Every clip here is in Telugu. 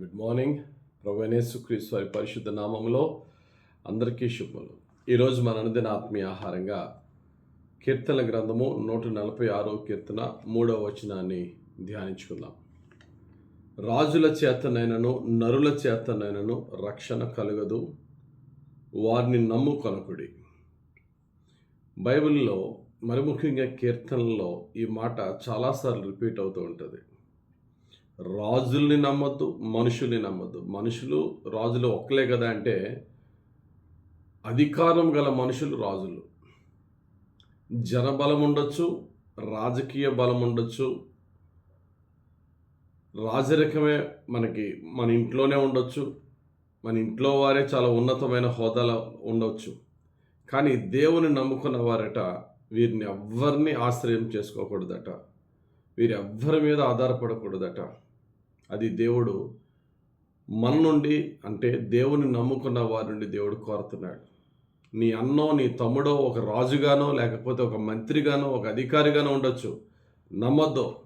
గుడ్ మార్నింగ్ ప్రవణేశ్వక్రీస్తు వారి పరిశుద్ధ నామంలో అందరికీ శుభములు. ఈరోజు మన అనుదిన ఆత్మీయ ఆహారంగా కీర్తన గ్రంథము నూట నలభై ఆరో కీర్తన మూడవ వచనాన్ని ధ్యానించుకుందాం. రాజుల చేతనైనను నరుల చేతనైనను రక్షణ కలుగదు. వారిని నమ్ము నమ్ముకొనకుడి బైబిల్లో మరి ముఖ్యంగా కీర్తనలో ఈ మాట చాలాసార్లు రిపీట్ అవుతూ ఉంటుంది. రాజుల్ని నమ్మద్దు మనుషుల్ని నమ్మద్దు. మనుషులు రాజులు ఒక్కలే కదా అంటే అధికారం గల మనుషులు రాజులు. జనబలం ఉండొచ్చు రాజకీయ బలం ఉండొచ్చు. రాజరికమే మనకి మన ఇంట్లోనే ఉండొచ్చు. మన ఇంట్లో వారే చాలా ఉన్నతమైన హోదాలో ఉండొచ్చు. కానీ దేవుని నమ్ముకున్న వారట వీరిని ఎవ్వరిని ఆశ్రయం చేసుకోకూడదట. వీరెవ్వరి మీద ఆధారపడకూడదట. అది దేవుడు మన నుండి అంటే దేవుని నమ్ముకున్న వారి నుండి దేవుడు కోరుతున్నాడు. నీ అన్నో నీ తమ్ముడో ఒక రాజుగానో లేకపోతే ఒక మంత్రిగానో ఒక అధికారిగానో ఉండొచ్చు. నమ్మద్దు.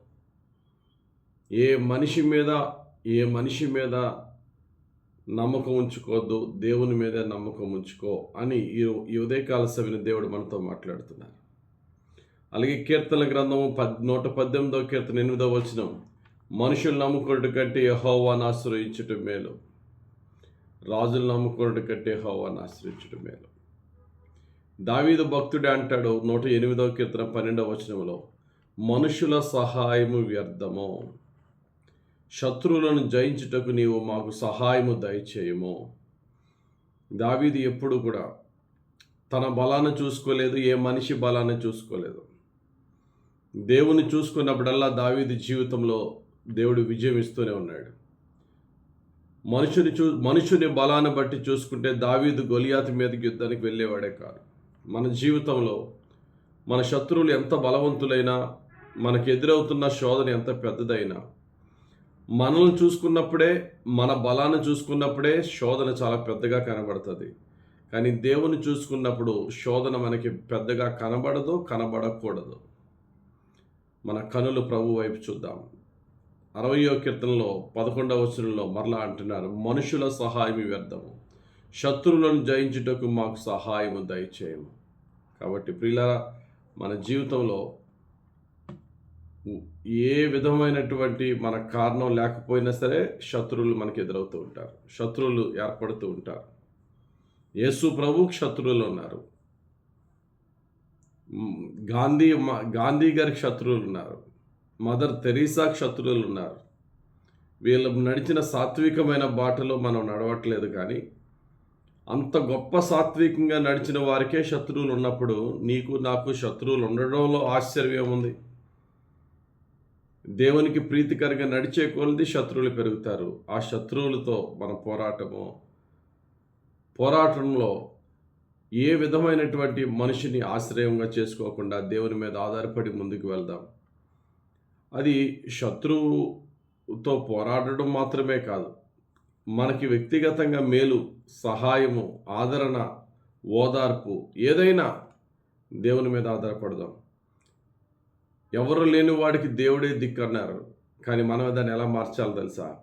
ఏ మనిషి మీద ఏ మనిషి మీద నమ్మకం ఉంచుకోవద్దు. దేవుని మీద నమ్మకం ఉంచుకో అని ఈ ఈ ఉదయకాల సభ్యుని దేవుడు మనతో మాట్లాడుతున్నారు. అలాగే కీర్తన గ్రంథము పద్ నూట పద్దెనిమిదో కీర్తన ఎనిమిదో వచనం. మనుషులు నమ్ముకున్నట్టు కంటే యహోవాను ఆశ్రయించటం మేలు. రాజులు నమ్ముకున్నట్టు కంటే యహోవాను ఆశ్రయించటం మేలు. దావీదు భక్తుడే అంటాడు నూట ఎనిమిదవ కీర్తన పన్నెండవ వచనంలో మనుషుల సహాయము వ్యర్థము. శత్రువులను జయించుటకు నీవు మాకు సహాయము దయచేయము. దావీది ఎప్పుడు కూడా తన బలాన్ని చూసుకోలేదు ఏ మనిషి బలాన్ని చూసుకోలేదు. దేవుని చూసుకున్నప్పుడల్లా దావీది జీవితంలో దేవుడు విజయం ఇస్తూనే ఉన్నాడు. మనుషుని చూ మనుషుని బలాన్ని బట్టి చూసుకుంటే దావీదు గొలియాతి మీదకి యుద్ధానికి వెళ్ళేవాడే కాదు. మన జీవితంలో మన శత్రువులు ఎంత బలవంతులైనా మనకు ఎదురవుతున్న శోధన ఎంత పెద్దదైనా మనల్ని చూసుకున్నప్పుడే మన బలాన్ని చూసుకున్నప్పుడే శోధన చాలా పెద్దగా కనబడుతుంది. కానీ దేవుని చూసుకున్నప్పుడు శోధన మనకి పెద్దగా కనబడదు కనబడకూడదు మన కనులు ప్రభు వైపు చూద్దాం. అరవయో కీర్తనలో పదకొండవ వచనంలో మరలా అంటున్నారు మనుషుల సహాయం వ్యర్థము. శత్రువులను జయించుటకు మాకు సహాయము దయచేయము. కాబట్టి ప్రియులారా మన జీవితంలో ఏ విధమైనటువంటి మన కారణం లేకపోయినా సరే శత్రువులు మనకు ఎదురవుతూ ఉంటారు శత్రువులు ఏర్పడుతూ ఉంటారు. యేసు ప్రభు శత్రువులు ఉన్నారు. గాంధీ గాంధీ గారికి శత్రువులు ఉన్నారు. మదర్ తెరీసా శత్రువులు ఉన్నారు. వీళ్ళు నడిచిన సాత్వికమైన బాటలో మనం నడవట్లేదు కానీ అంత గొప్ప సాత్వికంగా నడిచిన వారికే శత్రువులు ఉన్నప్పుడు నీకు నాకు శత్రువులు ఉండడంలో ఆశ్చర్యం ఉంది. దేవునికి ప్రీతికరంగా నడిచే కొలది శత్రువులు పెరుగుతారు. ఆ శత్రువులతో మన పోరాటము పోరాటంలో ఏ విధమైనటువంటి మనిషిని ఆశ్రయంగా చేసుకోకుండా దేవుని మీద ఆధారపడి ముందుకు వెళ్దాం. అది శత్రువుతో పోరాడడం మాత్రమే కాదు. మనకి వ్యక్తిగతంగా మేలు సహాయము ఆదరణ ఓదార్పు ఏదైనా దేవుని మీద ఆధారపడదాం. ఎవరు లేని వాడికి దేవుడే దిక్కు అన్నారు కానీ మనం దాన్ని ఎలా మార్చాలో తెలుసా?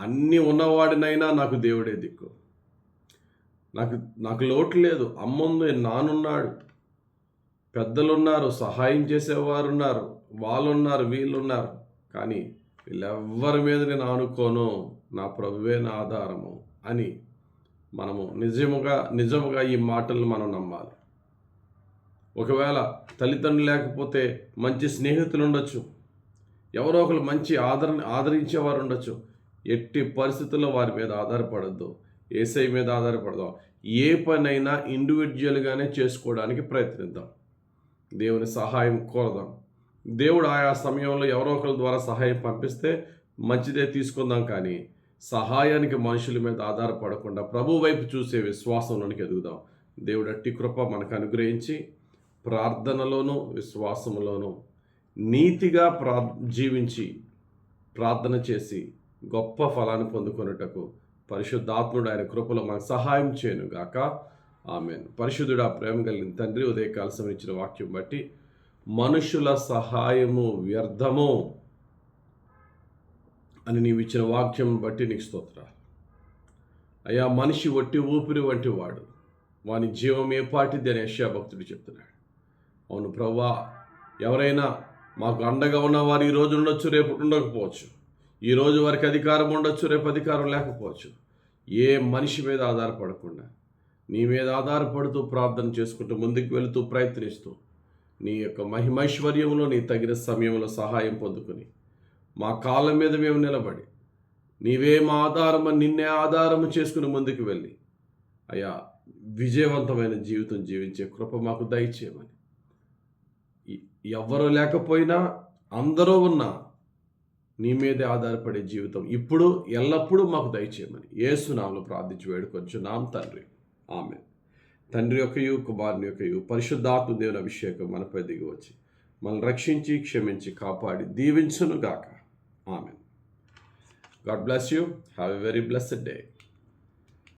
అన్నీ ఉన్నవాడినైనా నాకు దేవుడే దిక్కు. నాకు నాకు లోటు లేదు. అమ్ముంది నానున్నాడు. పెద్దలున్నారు సహాయం చేసేవారు వాళ్ళున్నారు వీళ్ళున్నారు. కానీ వీళ్ళెవ్వరి మీద నేను ఆనుకోను నా ప్రభువే నా ఆధారము అని మనము నిజముగా నిజముగా ఈ మాటలను మనం నమ్మాలి. ఒకవేళ తల్లిదండ్రులు లేకపోతే మంచి స్నేహితులు ఉండొచ్చు. ఎవరో ఒకరు మంచి ఆదరణ ఆదరించేవారు ఉండొచ్చు. ఎట్టి పరిస్థితుల్లో వారి మీద ఆధారపడద్దు. ఏసై మీద ఆధారపడదాం ఏ పనైనా ఇండివిజువల్గానే చేసుకోవడానికి ప్రయత్నిద్దాం. దేవుని సహాయం కోరదాం. దేవుడు ఆయా సమయంలో ఎవరో ఒకరి ద్వారా సహాయం పంపిస్తే మంచిదే తీసుకుందాం కానీ సహాయానికి మనుషుల మీద ఆధారపడకుండా ప్రభు వైపు చూసే విశ్వాసంలోనికి ఎదుగుదాం. దేవుడు అట్టి కృప మనకు అనుగ్రహించి ప్రార్థనలోనూ విశ్వాసంలోనూ నీతిగా ప్రా జీవించి ప్రార్థన చేసి గొప్ప ఫలాన్ని పొందుకొనుటకు పరిశుద్ధాత్ముడు ఆయన కృపలో మనకు సహాయం చేయను గాక పరిశుద్ధుడు ఆ ప్రేమ కలిగిన తండ్రి ఉదయకాల సమయం ఇచ్చిన వాక్యం బట్టి మనుషుల సహాయము వ్యర్థము అని నీవు ఇచ్చిన వాక్యం బట్టి నీకు స్తోత్ర అయ్యా మనిషి ఒట్టి ఊపిరి వంటి వాడు. వాని జీవం ఏ పాటిది అని యశ్యా భక్తుడు చెప్తున్నాడు. అవును ప్రవ్వా ఎవరైనా మాకు అండగా ఉన్నవారు ఈ రోజు ఉండొచ్చు రేపు ఉండకపోవచ్చు. ఈ రోజు వారికి అధికారం ఉండొచ్చు రేపు అధికారం లేకపోవచ్చు. ఏ మనిషి మీద ఆధారపడకుండా నీ మీద ఆధారపడుతూ ప్రార్థన చేసుకుంటూ ముందుకు వెళుతూ ప్రయత్నిస్తూ నీ యొక్క మహిమైశ్వర్యంలో నీ తగిన సమయంలో సహాయం పొందుకుని. మా కాళ్ళ మీద మేము నిలబడి నీవే మా ఆధారము నిన్నే ఆధారము చేసుకుని ముందుకు వెళ్ళి. అయ్యా విజయవంతమైన జీవితం జీవించే కృప మాకు దయచేయమని. ఎవ్వరూ లేకపోయినా అందరూ ఉన్నా నీ మీదే ఆధారపడే జీవితం ఇప్పుడు ఎల్లప్పుడూ మాకు దయచేయమని. ఏసునామలు ప్రార్థించి వేడుకొచ్చు నాం తండ్రి. ఆమె తండ్రి యొక్కయు కుమారుని యొక్కయు పరిశుద్ధాత్మ దేవుని అభిషేకం మనపై దిగి వచ్చి మనల్ని రక్షించి క్షమించి కాపాడి దీవించును గాక ఆమె God bless you. Have a very blessed day.